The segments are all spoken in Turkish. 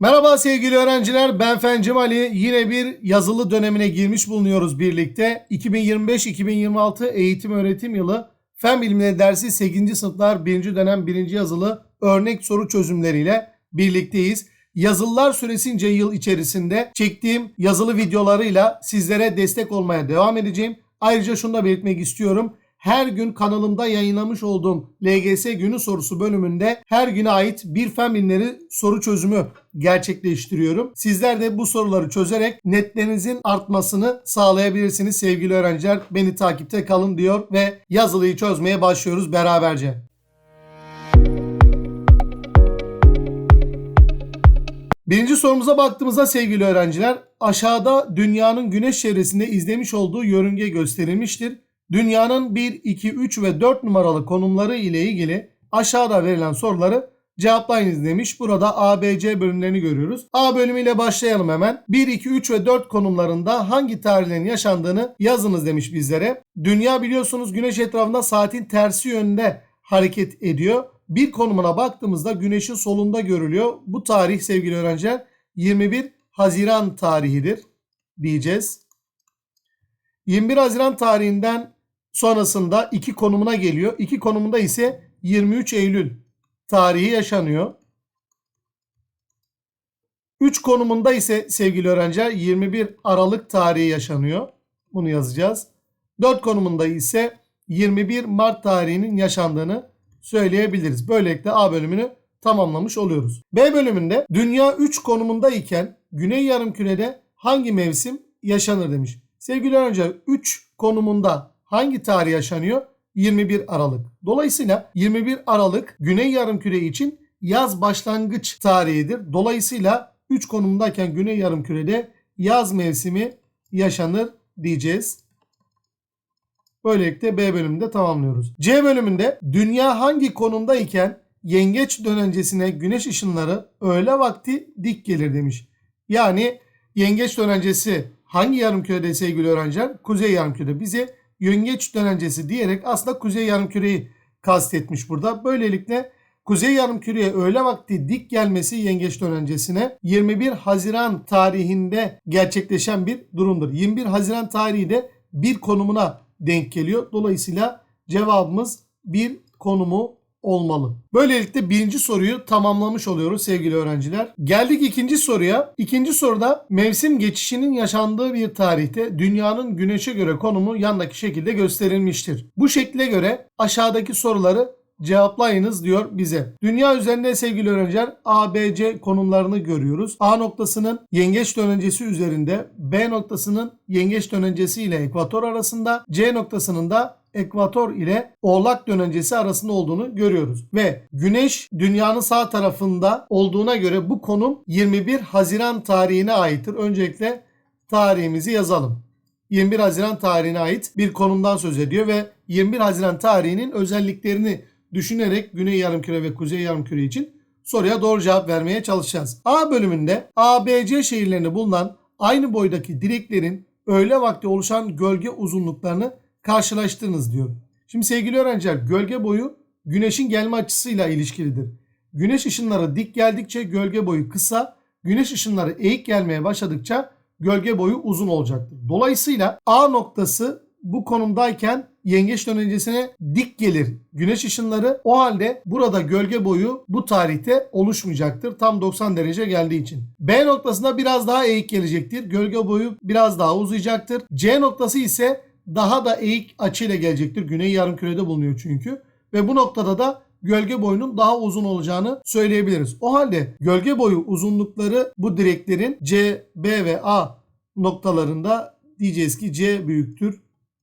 Merhaba sevgili öğrenciler ben Fen Cemali. Yine bir yazılı dönemine girmiş bulunuyoruz birlikte. 2025-2026 eğitim öğretim yılı Fen Bilimleri dersi 8. sınıflar 1. dönem 1. yazılı örnek soru çözümleriyle birlikteyiz. Yazılılar süresince yıl içerisinde çektiğim yazılı videolarıyla sizlere destek olmaya devam edeceğim. Ayrıca şunu da belirtmek istiyorum. Her gün kanalımda yayınlamış olduğum LGS günü sorusu bölümünde her güne ait bir fen bilimleri soru çözümü gerçekleştiriyorum. Sizler de bu soruları çözerek netlerinizin artmasını sağlayabilirsiniz sevgili öğrenciler. Beni takipte kalın diyor ve yazılıyı çözmeye başlıyoruz beraberce. Birinci sorumuza baktığımızda sevgili öğrenciler aşağıda dünyanın güneş çevresinde izlemiş olduğu yörünge gösterilmiştir. Dünyanın 1, 2, 3 ve 4 numaralı konumları ile ilgili aşağıda verilen soruları cevaplayınız demiş. Burada A, B, C bölümlerini görüyoruz. A bölümüyle başlayalım hemen. 1, 2, 3 ve 4 konumlarında hangi tarihlerin yaşandığını yazınız demiş bizlere. Dünya biliyorsunuz güneş etrafında saatin tersi yönde hareket ediyor. Bir konumuna baktığımızda güneşin solunda görülüyor. Bu tarih sevgili öğrenciler 21 Haziran tarihidir diyeceğiz. 21 Haziran tarihinden sonrasında iki konumuna geliyor. İki konumunda ise 23 Eylül tarihi yaşanıyor. 3 konumunda ise sevgili öğrenciler 21 Aralık tarihi yaşanıyor. Bunu yazacağız. 4 konumunda ise 21 Mart tarihinin yaşandığını söyleyebiliriz. Böylelikle A bölümünü tamamlamış oluyoruz. B bölümünde dünya 3 konumunda iken Güney Yarımküre'de hangi mevsim yaşanır demiş. Sevgili öğrenciler 3 konumunda hangi tarih yaşanıyor? 21 Aralık. Dolayısıyla 21 Aralık Güney Yarımküre için yaz başlangıç tarihidir. Dolayısıyla 3 konumdayken Güney Yarımküre'de yaz mevsimi yaşanır diyeceğiz. Böylelikle B bölümünde tamamlıyoruz. C bölümünde dünya hangi konumdayken yengeç dönencesine güneş ışınları öğle vakti dik gelir demiş. Yani yengeç dönencesi hangi yarımkürede sevgili öğrenciler? Kuzey yarımkürede. Bize yengeç dönencesi diyerek aslında kuzey yarımküreyi kastetmiş burada. Böylelikle kuzey yarımküreye öğle vakti dik gelmesi yengeç dönencesine 21 Haziran tarihinde gerçekleşen bir durumdur. 21 Haziran tarihi de bir konumuna denk geliyor. Dolayısıyla cevabımız bir konumu olmalı. Böylelikle birinci soruyu tamamlamış oluyoruz sevgili öğrenciler. Geldik ikinci soruya. İkinci soruda mevsim geçişinin yaşandığı bir tarihte dünyanın güneşe göre konumu yandaki şekilde gösterilmiştir. Bu şekle göre aşağıdaki soruları cevaplayınız diyor bize. Dünya üzerinde sevgili öğrenciler A, B, C konumlarını görüyoruz. A noktasının yengeç dönencesi üzerinde, B noktasının yengeç dönencesi ile ekvator arasında, C noktasının da ekvator ile oğlak dönencesi arasında olduğunu görüyoruz. Ve güneş dünyanın sağ tarafında olduğuna göre bu konum 21 Haziran tarihine aittir. Öncelikle tarihimizi yazalım. 21 Haziran tarihine ait bir konumdan söz ediyor ve 21 Haziran tarihinin özelliklerini düşünerek Güney Yarımküre ve Kuzey Yarımküre için soruya doğru cevap vermeye çalışacağız. A bölümünde A, B, C şehirlerinde bulunan aynı boydaki direklerin öğle vakti oluşan gölge uzunluklarını karşılaştırınız diyor. Şimdi sevgili öğrenciler gölge boyu güneşin gelme açısıyla ilişkilidir. Güneş ışınları dik geldikçe gölge boyu kısa, güneş ışınları eğik gelmeye başladıkça gölge boyu uzun olacaktır. Dolayısıyla A noktası bu konumdayken yengeç dönencesine dik gelir güneş ışınları. O halde burada gölge boyu bu tarihte oluşmayacaktır. Tam 90 derece geldiği için. B noktasında biraz daha eğik gelecektir. Gölge boyu biraz daha uzayacaktır. C noktası ise daha da eğik açıyla gelecektir. Güney yarımkürede bulunuyor çünkü. Ve bu noktada da gölge boyunun daha uzun olacağını söyleyebiliriz. O halde gölge boyu uzunlukları bu direklerin C, B ve A noktalarında diyeceğiz ki C büyüktür,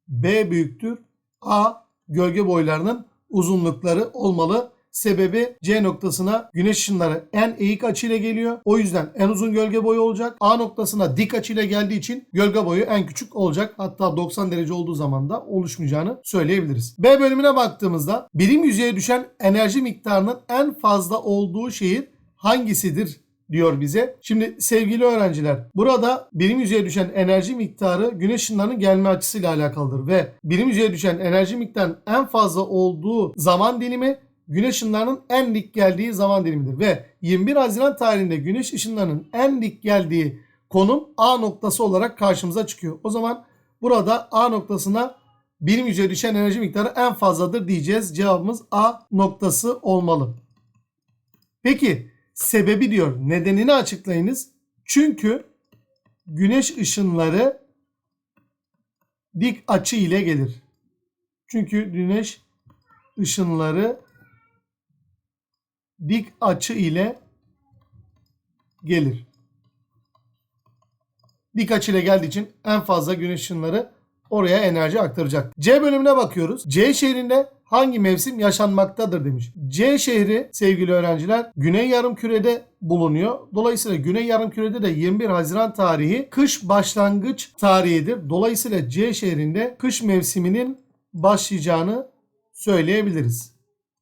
B büyüktür, A gölge boylarının uzunlukları olmalı. Sebebi C noktasına güneş ışınları en eğik açıyla geliyor. O yüzden en uzun gölge boyu olacak. A noktasına dik açıyla geldiği için gölge boyu en küçük olacak. Hatta 90 derece olduğu zaman da oluşmayacağını söyleyebiliriz. B bölümüne baktığımızda birim yüzeye düşen enerji miktarının en fazla olduğu şehir hangisidir diyor bize. Şimdi sevgili öğrenciler burada birim yüzeye düşen enerji miktarı güneş ışınlarının gelme açısıyla alakalıdır ve birim yüzeye düşen enerji miktarının en fazla olduğu zaman dilimi güneş ışınlarının en dik geldiği zaman dilimidir. Ve 21 Haziran tarihinde güneş ışınlarının en dik geldiği konum A noktası olarak karşımıza çıkıyor. O zaman burada A noktasına birim yüzeye düşen enerji miktarı en fazladır diyeceğiz. Cevabımız A noktası olmalı. Peki sebebi diyor. Nedenini açıklayınız. Çünkü güneş ışınları dik açı ile gelir. Çünkü güneş ışınları dik açı ile gelir. Dik açı ile geldiği için en fazla güneş ışınları oraya enerji aktaracak. C bölümüne bakıyoruz. C şehrinde hangi mevsim yaşanmaktadır demiş. C şehri sevgili öğrenciler Güney Yarımküre'de bulunuyor. Dolayısıyla Güney Yarımküre'de de 21 Haziran tarihi kış başlangıç tarihidir. Dolayısıyla C şehrinde kış mevsiminin başlayacağını söyleyebiliriz.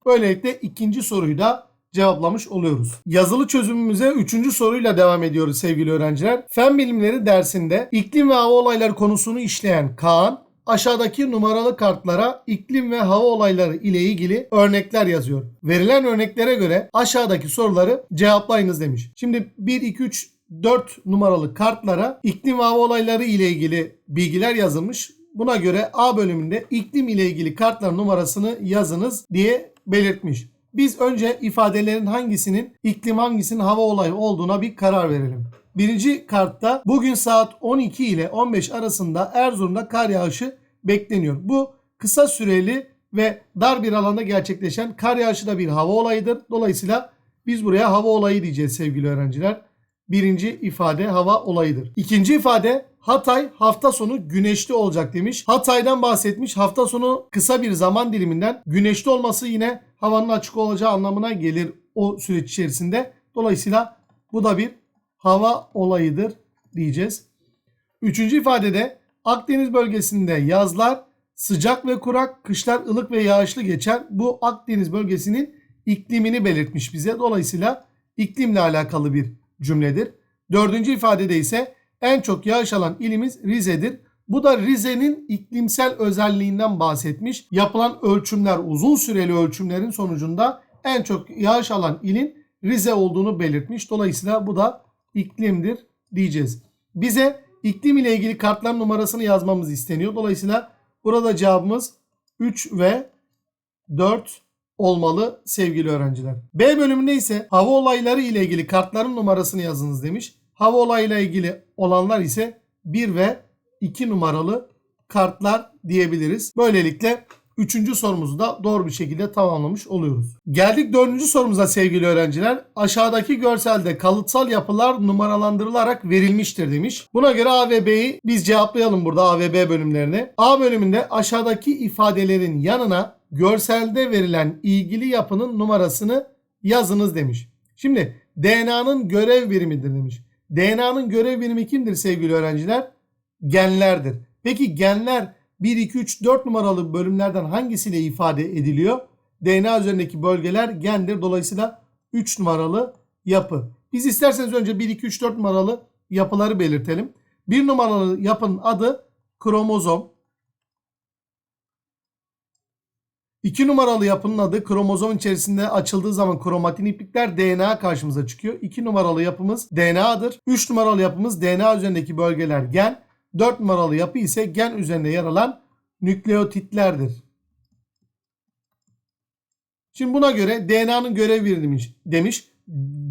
Böylelikle ikinci soruyu da cevaplamış oluyoruz. Yazılı çözümümüze üçüncü soruyla devam ediyoruz sevgili öğrenciler. Fen bilimleri dersinde iklim ve hava olayları konusunu işleyen Kaan aşağıdaki numaralı kartlara iklim ve hava olayları ile ilgili örnekler yazıyor. Verilen örneklere göre aşağıdaki soruları cevaplayınız demiş. Şimdi 1, 2, 3, 4 numaralı kartlara iklim ve hava olayları ile ilgili bilgiler yazılmış. Buna göre A bölümünde iklim ile ilgili kartlar numarasını yazınız diye belirtmiş. Biz önce ifadelerin hangisinin iklim hangisinin hava olayı olduğuna bir karar verelim. Birinci kartta bugün saat 12 ile 15 arasında Erzurum'da kar yağışı bekleniyor. Bu kısa süreli ve dar bir alanda gerçekleşen kar yağışı da bir hava olayıdır. Dolayısıyla biz buraya hava olayı diyeceğiz sevgili öğrenciler. Birinci ifade hava olayıdır. İkinci ifade Hatay hafta sonu güneşli olacak demiş. Hatay'dan bahsetmiş. Hafta sonu kısa bir zaman diliminden güneşli olması yine havanın açık olacağı anlamına gelir o süreç içerisinde. Dolayısıyla bu da bir hava olayıdır diyeceğiz. Üçüncü ifadede Akdeniz bölgesinde yazlar sıcak ve kurak, kışlar ılık ve yağışlı geçer. Bu Akdeniz bölgesinin iklimini belirtmiş bize. Dolayısıyla iklimle alakalı bir cümledir. Dördüncü ifadede ise en çok yağış alan ilimiz Rize'dir. Bu da Rize'nin iklimsel özelliğinden bahsetmiş. Yapılan ölçümler uzun süreli ölçümlerin sonucunda en çok yağış alan ilin Rize olduğunu belirtmiş. Dolayısıyla bu da iklimdir diyeceğiz. Bize iklim ile ilgili kartlar numarasını yazmamız isteniyor. Dolayısıyla burada cevabımız 3 ve 4 olmalı sevgili öğrenciler. B bölümünde ise hava olayları ile ilgili kartların numarasını yazınız demiş. Hava olayıyla ilgili olanlar ise 1 ve 2 numaralı kartlar diyebiliriz. Böylelikle Üçüncü sorumuzu da doğru bir şekilde tamamlamış oluyoruz. Geldik dördüncü sorumuza sevgili öğrenciler. Aşağıdaki görselde kalıtsal yapılar numaralandırılarak verilmiştir demiş. Buna göre A ve B'yi biz cevaplayalım burada A ve B bölümlerini. A bölümünde aşağıdaki ifadelerin yanına görselde verilen ilgili yapının numarasını yazınız demiş. Şimdi DNA'nın görev birimidir demiş. DNA'nın görev birimi kimdir sevgili öğrenciler? Genlerdir. Peki genler 1, 2, 3, 4 numaralı bölümlerden hangisiyle ifade ediliyor? DNA üzerindeki bölgeler gendir. Dolayısıyla 3 numaralı yapı. Biz isterseniz önce 1, 2, 3, 4 numaralı yapıları belirtelim. 1 numaralı yapının adı kromozom. 2 numaralı yapının adı kromozom içerisinde açıldığı zaman kromatin iplikler DNA karşımıza çıkıyor. 2 numaralı yapımız DNA'dır. 3 numaralı yapımız DNA üzerindeki bölgeler gen. 4 numaralı yapı ise gen üzerinde yer alan nükleotitlerdir. Şimdi buna göre DNA'nın görev birimi demiş.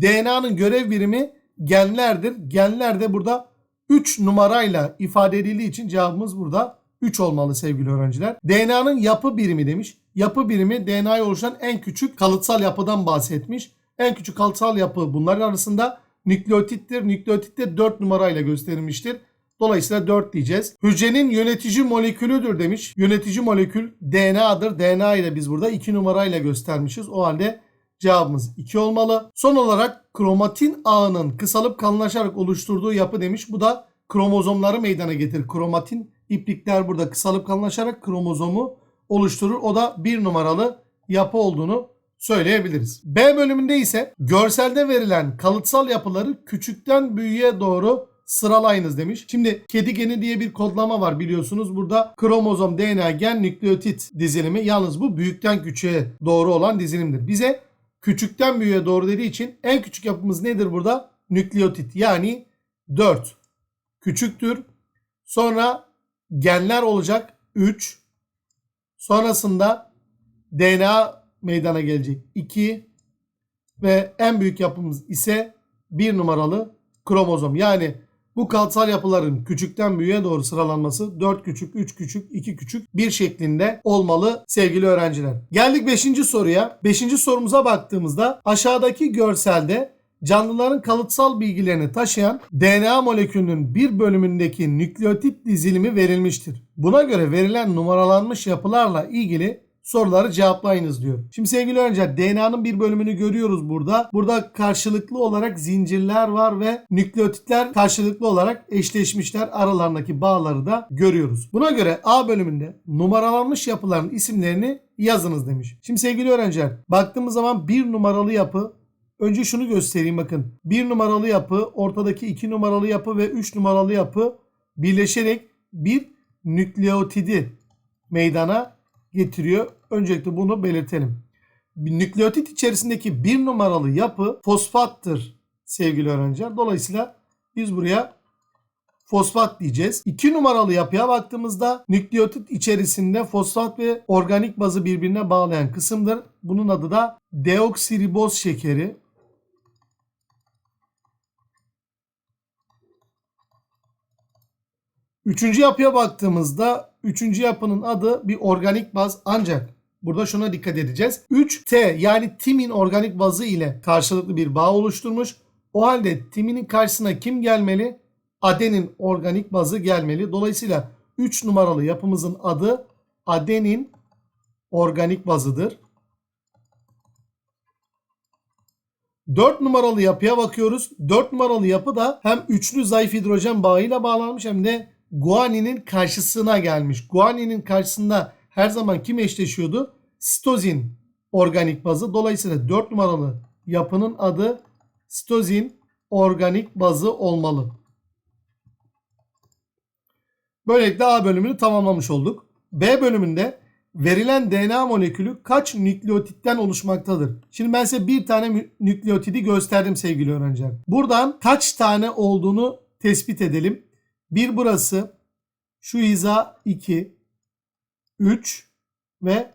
DNA'nın görev birimi genlerdir. Genler de burada 3 numarayla ifade edildiği için cevabımız burada 3 olmalı sevgili öğrenciler. DNA'nın yapı birimi demiş. Yapı birimi DNA'yı oluşan en küçük kalıtsal yapıdan bahsetmiş. En küçük kalıtsal yapı bunların arasında nükleotittir. Nükleotit de 4 numarayla gösterilmiştir. Dolayısıyla 4 diyeceğiz. Hücrenin yönetici molekülüdür demiş. Yönetici molekül DNA'dır. DNA ile biz burada 2 numarayla göstermişiz. O halde cevabımız 2 olmalı. Son olarak kromatin ağının kısalıp kalınlaşarak oluşturduğu yapı demiş. Bu da kromozomları meydana getirir. Kromatin iplikler burada kısalıp kalınlaşarak kromozomu oluşturur. O da 1 numaralı yapı olduğunu söyleyebiliriz. B bölümünde ise görselde verilen kalıtsal yapıları küçükten büyüğe doğru sıralayınız demiş. Şimdi kedi geni diye bir kodlama var biliyorsunuz. Burada kromozom, DNA, gen, nükleotit dizilimi. Yalnız bu büyükten küçüğe doğru olan dizilimdir. Bize küçükten büyüğe doğru dediği için en küçük yapımız nedir burada? Nükleotit yani 4 küçüktür. Sonra genler olacak 3. Sonrasında DNA meydana gelecek 2 ve en büyük yapımız ise 1 numaralı kromozom. Yani bu kalıtsal yapıların küçükten büyüğe doğru sıralanması 4 küçük, 3 küçük, 2 küçük bir şeklinde olmalı sevgili öğrenciler. Geldik 5. soruya. 5. sorumuza baktığımızda aşağıdaki görselde canlıların kalıtsal bilgilerini taşıyan DNA molekülünün bir bölümündeki nükleotit dizilimi verilmiştir. Buna göre verilen numaralanmış yapılarla ilgili soruları cevaplayınız diyor. Şimdi sevgili öğrenciler DNA'nın bir bölümünü görüyoruz burada. Burada karşılıklı olarak zincirler var ve nükleotitler karşılıklı olarak eşleşmişler. Aralarındaki bağları da görüyoruz. Buna göre A bölümünde numaralanmış yapıların isimlerini yazınız demiş. Şimdi sevgili öğrenciler baktığımız zaman bir numaralı yapı Önce şunu göstereyim bakın. Bir numaralı yapı, ortadaki iki numaralı yapı ve üç numaralı yapı birleşerek bir nükleotidi meydana getiriyor. Öncelikle bunu belirtelim. Nükleotit içerisindeki bir numaralı yapı fosfattır sevgili öğrenciler. Dolayısıyla biz buraya fosfat diyeceğiz. 2 numaralı yapıya baktığımızda nükleotit içerisinde fosfat ve organik bazı birbirine bağlayan kısımdır. Bunun adı da deoksiriboz şekeri. Üçüncü yapıya baktığımızda üçüncü yapının adı bir organik baz ancak burada şuna dikkat edeceğiz. 3T yani timin organik bazı ile karşılıklı bir bağ oluşturmuş. O halde timinin karşısına kim gelmeli? Adenin organik bazı gelmeli. Dolayısıyla 3 numaralı yapımızın adı adenin organik bazıdır. 4 numaralı yapıya bakıyoruz. 4 numaralı yapı da hem üçlü zayıf hidrojen bağıyla bağlanmış hem de guaninin karşısına gelmiş. Guaninin karşısında her zaman kim eşleşiyordu? Sitozin organik bazı. Dolayısıyla 4 numaralı yapının adı sitozin organik bazı olmalı. Böylelikle A bölümünü tamamlamış olduk. B bölümünde verilen DNA molekülü kaç nükleotitten oluşmaktadır? Şimdi ben size bir tane nükleotidi gösterdim sevgili öğrenciler. Buradan kaç tane olduğunu tespit edelim. Bir burası. Şu hiza 2, 3 ve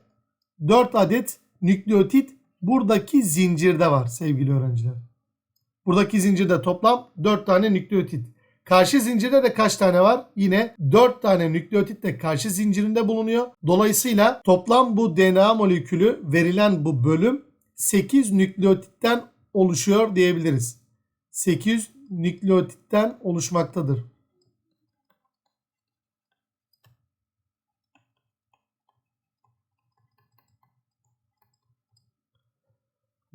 4 adet nükleotit buradaki zincirde var sevgili öğrenciler. Buradaki zincirde toplam 4 tane nükleotit. Karşı zincirde de kaç tane var? Yine 4 tane nükleotit de karşı zincirinde bulunuyor. Dolayısıyla toplam bu DNA molekülü verilen bu bölüm 8 nükleotitten oluşuyor diyebiliriz. 8 nükleotitten oluşmaktadır.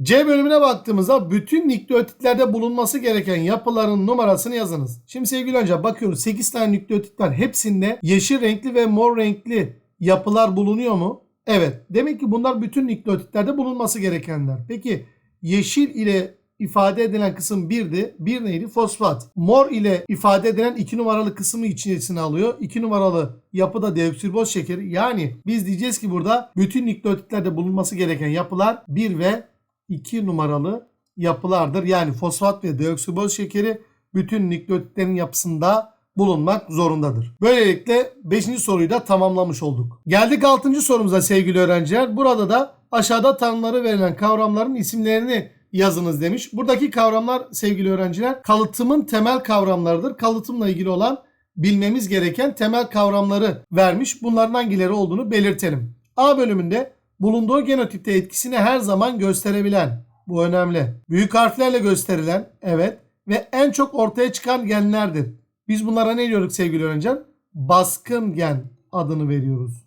C bölümüne baktığımızda bütün nükleotitlerde bulunması gereken yapıların numarasını yazınız. Şimdi sevgili önce bakıyoruz 8 tane nükleotit var. Hepsinde yeşil renkli ve mor renkli yapılar bulunuyor mu? Evet. Demek ki bunlar bütün nükleotitlerde bulunması gerekenler. Peki yeşil ile ifade edilen kısım 1'di. 1 neydi? Fosfat. Mor ile ifade edilen 2 numaralı kısmı içerisine alıyor. 2 numaralı yapıda deoksiriboz şekeri. Yani biz diyeceğiz ki burada bütün nükleotitlerde bulunması gereken yapılar 1 ve 2 numaralı yapılardır. Yani fosfat ve deoksiriboz şekeri bütün nükleotitlerin yapısında bulunmak zorundadır. Böylelikle 5. soruyu da tamamlamış olduk. Geldik 6. sorumuza sevgili öğrenciler. Burada da aşağıda tanımları verilen kavramların isimlerini yazınız demiş. Buradaki kavramlar sevgili öğrenciler kalıtımın temel kavramlarıdır. Kalıtımla ilgili olan bilmemiz gereken temel kavramları vermiş. Bunların hangileri olduğunu belirtelim. A bölümünde bulunduğu genotipte etkisini her zaman gösterebilen. Bu önemli. Büyük harflerle gösterilen evet ve en çok ortaya çıkan genlerdir. Biz bunlara ne diyoruz sevgili öğrenciler? Baskın gen adını veriyoruz.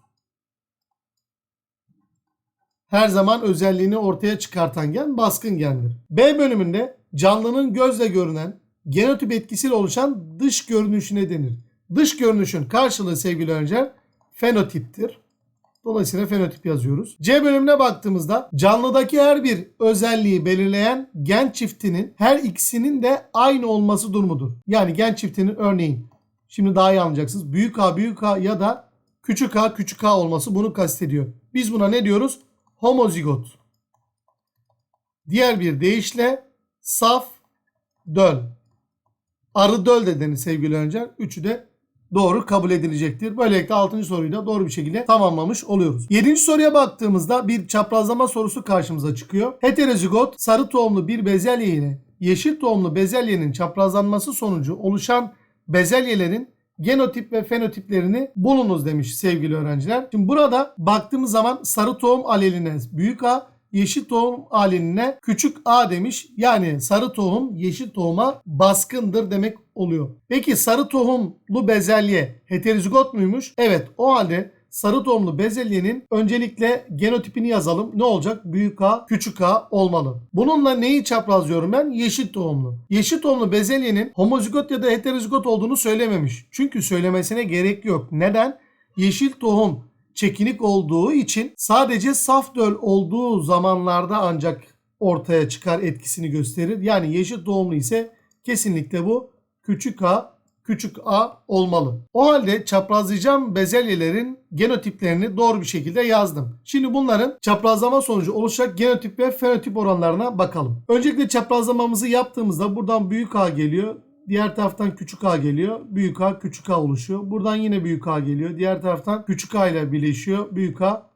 Her zaman özelliğini ortaya çıkartan gen baskın gendir. B bölümünde canlının gözle görünen genotip etkisiyle oluşan dış görünüşüne denir. Dış görünüşün karşılığı sevgili öğrenciler fenotiptir. Dolayısıyla fenotip yazıyoruz. C bölümüne baktığımızda canlıdaki her bir özelliği belirleyen gen çiftinin her ikisinin de aynı olması durumudur. Yani gen çiftinin örneğin şimdi daha iyi anlayacaksınız. Büyük A büyük A ya da küçük A küçük A olması bunu kastediyor. Biz buna ne diyoruz? Homozigot. Diğer bir deyişle saf döl. Arı döl de denir sevgili öğrenciler. Üçü de doğru kabul edilecektir. Böylelikle 6. soruyu da doğru bir şekilde tamamlamış oluyoruz. 7. soruya baktığımızda bir çaprazlama sorusu karşımıza çıkıyor. Heterozigot sarı tohumlu bir bezelye ile yeşil tohumlu bezelyenin çaprazlanması sonucu oluşan bezelyelerin genotip ve fenotiplerini bulunuz demiş sevgili öğrenciler. Şimdi burada baktığımız zaman sarı tohum aleline büyük A, yeşil tohum aleline küçük a demiş. Yani sarı tohum yeşil tohuma baskındır demek oluyor. Peki sarı tohumlu bezelye heterozigot muymuş? Evet o halde sarı tohumlu bezelyenin öncelikle genotipini yazalım. Ne olacak? Büyük A, küçük A olmalı. Bununla neyi çaprazlıyorum ben? Yeşil tohumlu. Yeşil tohumlu bezelyenin homozigot ya da heterozigot olduğunu söylememiş. Çünkü söylemesine gerek yok. Neden? Yeşil tohum çekinik olduğu için sadece saf döl olduğu zamanlarda ancak ortaya çıkar etkisini gösterir. Yani yeşil tohumlu ise kesinlikle bu küçük a küçük a olmalı. O halde çaprazlayacağım bezelyelerin genotiplerini doğru bir şekilde yazdım. Şimdi bunların çaprazlama sonucu oluşacak genotip ve fenotip oranlarına bakalım. Öncelikle çaprazlamamızı yaptığımızda buradan büyük A geliyor. Diğer taraftan küçük a geliyor. Büyük a küçük a oluşuyor. Buradan yine büyük a geliyor. Diğer taraftan küçük a ile birleşiyor. Büyük a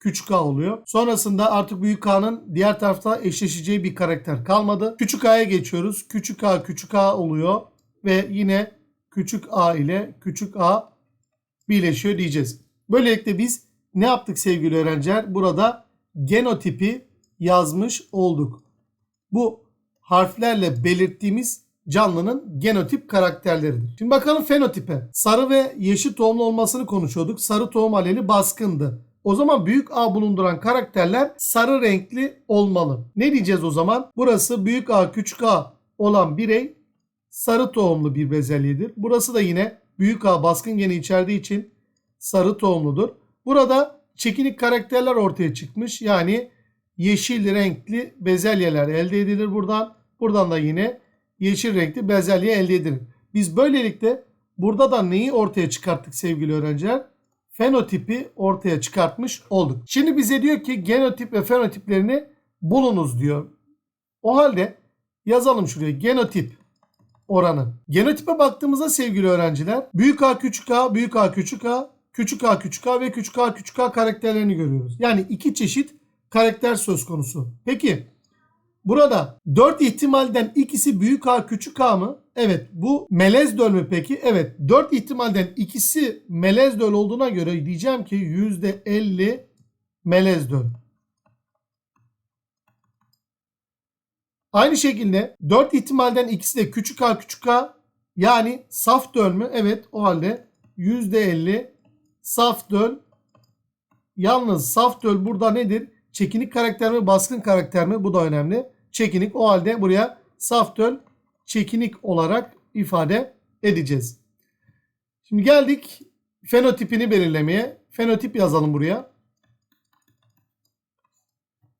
küçük a oluyor. Sonrasında artık büyük a'nın diğer tarafta eşleşeceği bir karakter kalmadı. Küçük a'ya geçiyoruz. Küçük a küçük a oluyor. Ve yine küçük a ile küçük a birleşiyor diyeceğiz. Böylelikle biz ne yaptık sevgili öğrenciler? Burada genotipi yazmış olduk. Bu harflerle belirttiğimiz canlının genotip karakterleridir. Şimdi bakalım fenotipe. Sarı ve yeşil tohumlu olmasını konuşuyorduk. Sarı tohum aleli baskındı. O zaman büyük A bulunduran karakterler sarı renkli olmalı. Ne diyeceğiz o zaman? Burası büyük A küçük A olan birey sarı tohumlu bir bezelyedir. Burası da yine büyük A baskın geni içerdiği için sarı tohumludur. Burada çekinik karakterler ortaya çıkmış. Yani yeşil renkli bezelyeler elde edilir buradan. Buradan da yine yeşil renkli bezelye elde edilir. Biz böylelikle burada da neyi ortaya çıkarttık sevgili öğrenciler? Fenotipi ortaya çıkartmış olduk. Şimdi bize diyor ki genotip ve fenotiplerini bulunuz diyor. O halde yazalım şuraya genotip oranı. Genotipe baktığımızda sevgili öğrenciler büyük A küçük A, büyük A küçük A, küçük A küçük A ve küçük A küçük A karakterlerini görüyoruz. Yani iki çeşit karakter söz konusu. Peki Burada 4 ihtimalden ikisi büyük A küçük A mı? Evet. Bu melez döl mü peki? Evet. 4 ihtimalden ikisi melez döl olduğuna göre diyeceğim ki %50 melez döl. Aynı şekilde 4 ihtimalden ikisi de küçük a küçük a yani saf döl mü? Evet o halde %50 saf döl. Yalnız saf döl burada nedir? Çekinik karakter mi baskın karakter mi? Bu da önemli. Çekinik o halde buraya saf çekinik olarak ifade edeceğiz. Şimdi geldik fenotipini belirlemeye. Fenotip yazalım buraya.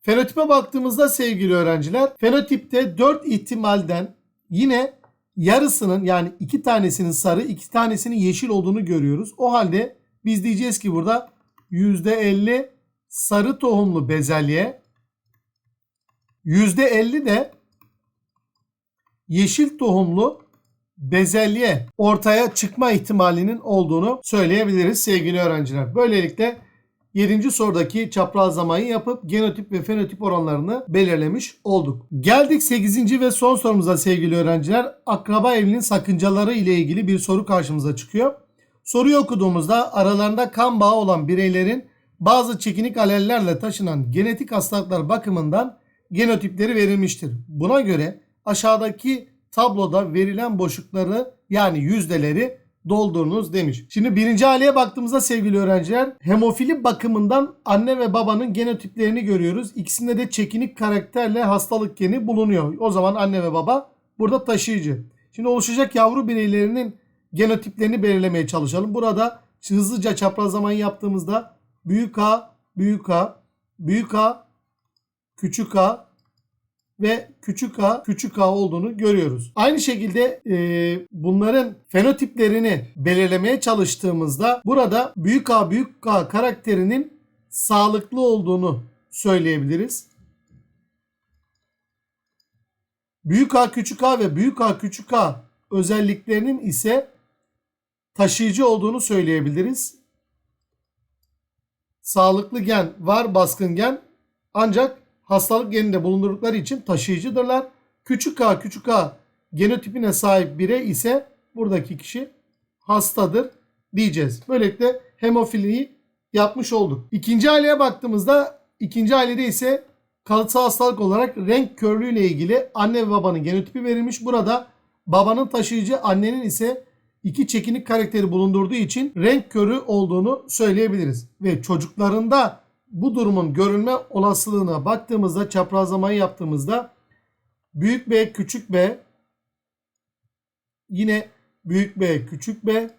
Fenotipe baktığımızda sevgili öğrenciler fenotipte 4 ihtimalden yine yarısının yani iki tanesinin sarı iki tanesinin yeşil olduğunu görüyoruz. O halde biz diyeceğiz ki burada %50 sarı tohumlu bezelye %50 de yeşil tohumlu bezelye ortaya çıkma ihtimalinin olduğunu söyleyebiliriz sevgili öğrenciler. Böylelikle 7. sorudaki çaprazlamayı yapıp genotip ve fenotip oranlarını belirlemiş olduk. Geldik 8. ve son sorumuza sevgili öğrenciler. Akraba evliliğinin sakıncaları ile ilgili bir soru karşımıza çıkıyor. Soruyu okuduğumuzda aralarında kan bağı olan bireylerin bazı çekinik alellerle taşınan genetik hastalıklar bakımından genotipleri verilmiştir. Buna göre aşağıdaki tabloda verilen boşlukları yani yüzdeleri doldurunuz demiş. Şimdi birinci aileye baktığımızda sevgili öğrenciler hemofili bakımından anne ve babanın genotiplerini görüyoruz. İkisinde de çekinik karakterle hastalık geni bulunuyor. O zaman anne ve baba burada taşıyıcı. Şimdi oluşacak yavru bireylerinin genotiplerini belirlemeye çalışalım. Burada hızlıca çaprazlamayı yaptığımızda büyük A, büyük A, büyük A, küçük A ve küçük a küçük a olduğunu görüyoruz. Aynı şekilde e, bunların fenotiplerini belirlemeye çalıştığımızda burada büyük a büyük a karakterinin sağlıklı olduğunu söyleyebiliriz. Büyük a küçük a ve büyük a küçük a özelliklerinin ise taşıyıcı olduğunu söyleyebiliriz. Sağlıklı gen var baskın gen ancak hastalık geninde bulundurdukları için taşıyıcıdırlar. Küçük a küçük a genotipine sahip birey ise buradaki kişi hastadır diyeceğiz. Böylelikle hemofiliyi yapmış olduk. İkinci aileye baktığımızda ikinci ailede ise kalıtsal hastalık olarak renk körlüğü ile ilgili anne ve babanın genotipi verilmiş. Burada babanın taşıyıcı annenin ise iki çekinik karakteri bulundurduğu için renk körü olduğunu söyleyebiliriz. Ve çocuklarında bu durumun görülme olasılığına baktığımızda çaprazlamayı yaptığımızda büyük B küçük B yine büyük B küçük B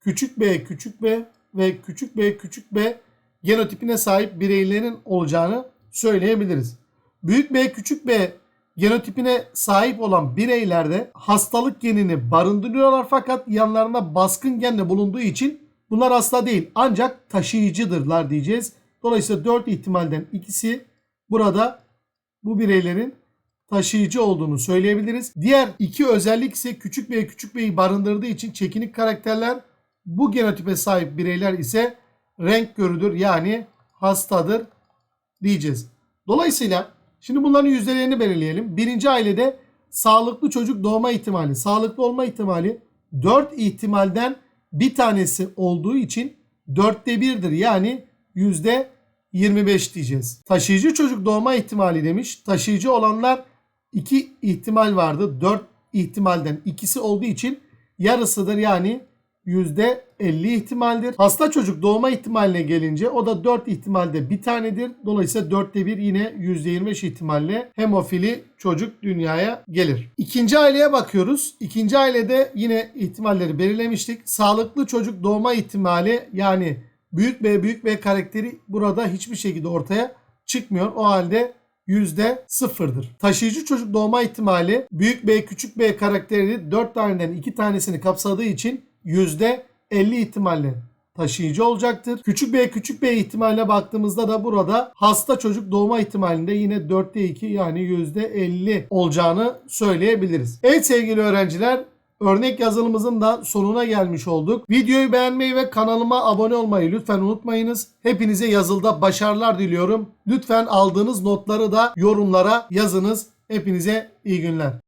küçük B küçük B ve küçük B küçük B genotipine sahip bireylerin olacağını söyleyebiliriz. Büyük B küçük B genotipine sahip olan bireylerde hastalık genini barındırıyorlar fakat yanlarında baskın genle bulunduğu için bunlar hasta değil ancak taşıyıcıdırlar diyeceğiz. Dolayısıyla 4 ihtimalden ikisi burada bu bireylerin taşıyıcı olduğunu söyleyebiliriz. Diğer iki özellik ise küçük B küçük B'yi barındırdığı için çekinik karakterler bu genotipe sahip bireyler ise renk görüdür yani hastadır diyeceğiz. Dolayısıyla şimdi bunların yüzdelerini belirleyelim. Birinci ailede sağlıklı çocuk doğma ihtimali, sağlıklı olma ihtimali 4 ihtimalden bir tanesi olduğu için 4'te 1'dir. Yani %25 diyeceğiz. Taşıyıcı çocuk doğma ihtimali demiş. Taşıyıcı olanlar 2 ihtimal vardı. 4 ihtimalden ikisi olduğu için yarısıdır yani %50 ihtimaldir. Hasta çocuk doğma ihtimaline gelince o da 4 ihtimalde bir tanedir. Dolayısıyla 4'te 1 yine %25 ihtimalle hemofili çocuk dünyaya gelir. İkinci aileye bakıyoruz. İkinci ailede yine ihtimalleri belirlemiştik. Sağlıklı çocuk doğma ihtimali yani büyük B büyük B karakteri burada hiçbir şekilde ortaya çıkmıyor. O halde yüzde sıfırdır. Taşıyıcı çocuk doğma ihtimali büyük B küçük B karakteri 4 taneden 2 tanesini kapsadığı için yüzde 50 ihtimalle taşıyıcı olacaktır. Küçük B küçük B ihtimaline baktığımızda da burada hasta çocuk doğma ihtimalinde yine 4'te 2 yani %50 olacağını söyleyebiliriz. Evet sevgili öğrenciler Örnek yazılımımızın da sonuna gelmiş olduk. Videoyu beğenmeyi ve kanalıma abone olmayı lütfen unutmayınız. Hepinize yazılda başarılar diliyorum. Lütfen aldığınız notları da yorumlara yazınız. Hepinize iyi günler.